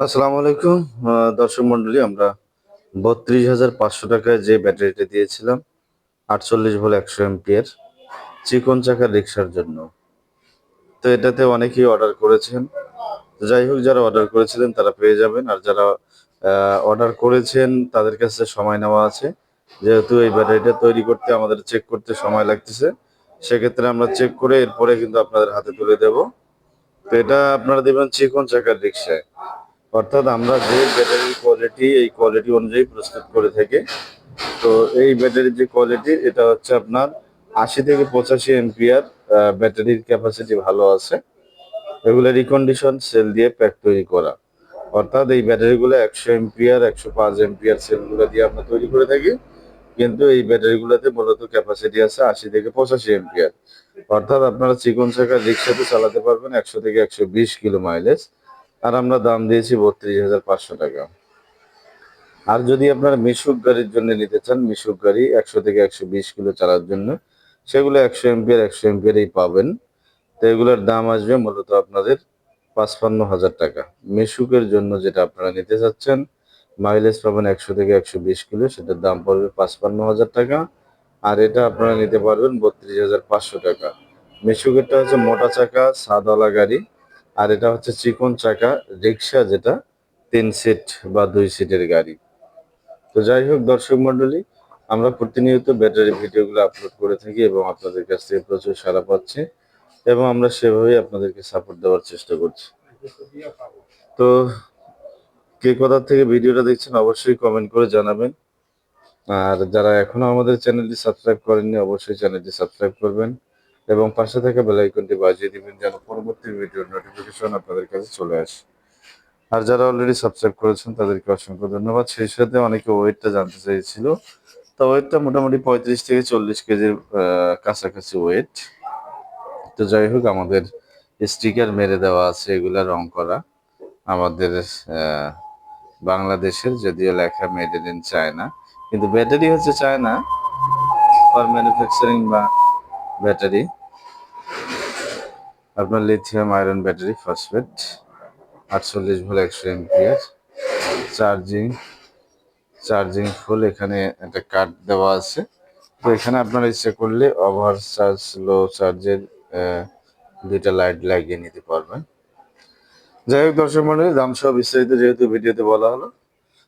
আসসালামু আলাইকুম। দর্শক মন্ডলী, আমরা বত্রিশ হাজার পাঁচশো টাকায় যে ব্যাটারিটা দিয়েছিলাম, আটচল্লিশ ভোল্ট একশো এমপিয়ার চিকন চাকার রিক্সার জন্য। তো এটাতে অনেকেই অর্ডার করেছেন। যাই হোক, যারা অর্ডার করেছিলেন তারা পেয়ে যাবেন। আর যারা অর্ডার করেছেন, তাদের কাছে সময় নেওয়া আছে। যেহেতু এই ব্যাটারিটা তৈরি করতে, আমাদের চেক করতে সময় লাগতেছে, সেক্ষেত্রে আমরা চেক করে এরপরে কিন্তু আপনাদের হাতে তুলে দেব। তো এটা আপনারা দেবেন চিকন চাকার রিক্সায়। অর্থাৎ আমরা যে ব্যাটারির কোয়ালিটি এই কোয়ালিটি অনুযায়ী প্রস্তুত করে থাকি। তো এই ব্যাটারির যে কোয়ালিটি এটা হচ্ছে আপনার আশি থেকে পঁচাশি এমপিআর ব্যাটারির ক্যাপাসিটি ভালো আছে। এগুলো রিকন্ডিশন সেল দিয়ে প্যাক তৈরি করা। অর্থাৎ এই ব্যাটারিগুলো একশো এমপিআর একশো পাঁচ এমপিআর সেলগুলো দিয়ে আমরা তৈরি করে থাকি। কিন্তু এই ব্যাটারিগুলোতে মূলত ক্যাপাসিটি আছে আশি থেকে পঁচাশি এমপিআর অর্থাৎ আপনারা চিকন চাকার রিক্সাতে চালাতে পারবেন একশো থেকে একশো বিশ কিলো মাইলেজ আর আমরা দাম দিয়েছি বত্রিশ হাজার পাঁচশো টাকা। আর যদি আপনারা মিশুক গাড়ির জন্য নিতে চান, মিশুক গাড়ি একশো থেকে একশো বিশ কিলো চালার জন্য, সেগুলো একশো এমপিয়ার, একশো এমপিয়ারই পাবেন। তো এগুলোর দাম আসবে মূলত আপনাদের পাঁচপান্ন হাজার টাকা। মিশুকের জন্য যেটা আপনারা নিতে চাচ্ছেন মাইলেজ পাবেন একশো থেকে একশো বিশ কিলো, সেটার দাম পড়বে পাঁচপান্ন হাজার টাকা। আর এটা আপনারা নিতে পারবেন বত্রিশ হাজার পাঁচশো টাকা। মিশুকেরটা হচ্ছে মোটা চাকা, সাদওয়ালা গাড়ি। আর এটা হচ্ছে চিকন চাকা, রিক্সা যেটা, তিন সিট বা দুই সিটের গাড়ি। তো যাই হোক দর্শক মন্ডলী আমরা প্রতিনিয়ত ব্যাটারি ভিডিওগুলো আপলোড করে থাকি এবং আপনাদের কাছ থেকে প্রচুর সাড়া পাচ্ছি এবং আমরা সেভাবেই আপনাদেরকে সাপোর্ট দেওয়ার চেষ্টা করছি। তো কে কোথা থেকে ভিডিওটা দেখছেন অবশ্যই কমেন্ট করে জানাবেন। আর যারা এখনও আমাদের চ্যানেলটি সাবস্ক্রাইব করেননি, অবশ্যই চ্যানেলটি সাবস্ক্রাইব করবেন। এবং পাশে থাকা বেল আইকনটি বাজিয়ে দিবেন যেন পরবর্তী ভিডিওর নোটিফিকেশন আপনাদের কাছে চলে আসে। আর যারা অলরেডি সাবস্ক্রাইব করেছেন, তাদেরকে অসংখ্য ধন্যবাদ। সেই সাথে অনেকে ওয়েটটা জানতে চাইছিল। তো ওয়েটটা মোটামুটি পঁয়ত্রিশ থেকে চল্লিশ কেজির কাছাকাছি ওয়েট। তো যাই হোক, আমাদের স্টিকার মেরে দেওয়া আছে, এগুলা রং করা। আমাদের বাংলাদেশের যদিও লেখা মেড ইন চায়না কিন্তু ব্যাটারি হচ্ছে চায়না ফর ম্যানুফ্যাকচারিং বা ব্যাটারি আপনার লিথিয়াম আয়রন ব্যাটারি ফসফেট আটচল্লিশ ভোল্ট একশো এমপিয়ার চার্জিং চার্জিং ফুল এখানে একটা কার্ড দেওয়া আছে। তো এখানে আপনারা ইচ্ছে করলে ওভার চার্জ লো চার্জের দুইটা লাইট লাগিয়ে নিতে পারবেন। যাই হোক দর্শক মন্ডলী, দাম সহ বিস্তারিত যেহেতু ভিডিওতে বলা হলো,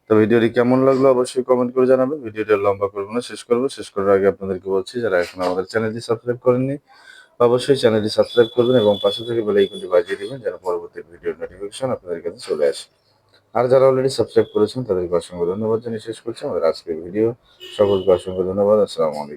তো ভিডিওটি কেমন লাগল অবশ্যই কমেন্ট করে জানাবেন। ভিডিওটা লম্বা করব না, শেষ করব। শেষ করার আগে আপনাদেরকে বলছি, যারা এখন আমাদের চ্যানেলটি সাবস্ক্রাইব করেননি অবশ্যই চ্যানেলটি সাবস্ক্রাইব করবেন এবং পাশে থেকে বেল আইকনটি বাজিয়ে দেবেন যেন পরবর্তী ভিডিওর নোটিফিকেশন আপনাদের কাছে চলে আসে। আর যারা অলরেডি সাবস্ক্রাইব করেছেন, তাদেরকে অসংখ্য ধন্যবাদ জানিয়ে শেষ করছি। আমাদের আজকের ভিডিও সকলকে অসংখ্য ধন্যবাদ। আসসালামু আলাইকুম।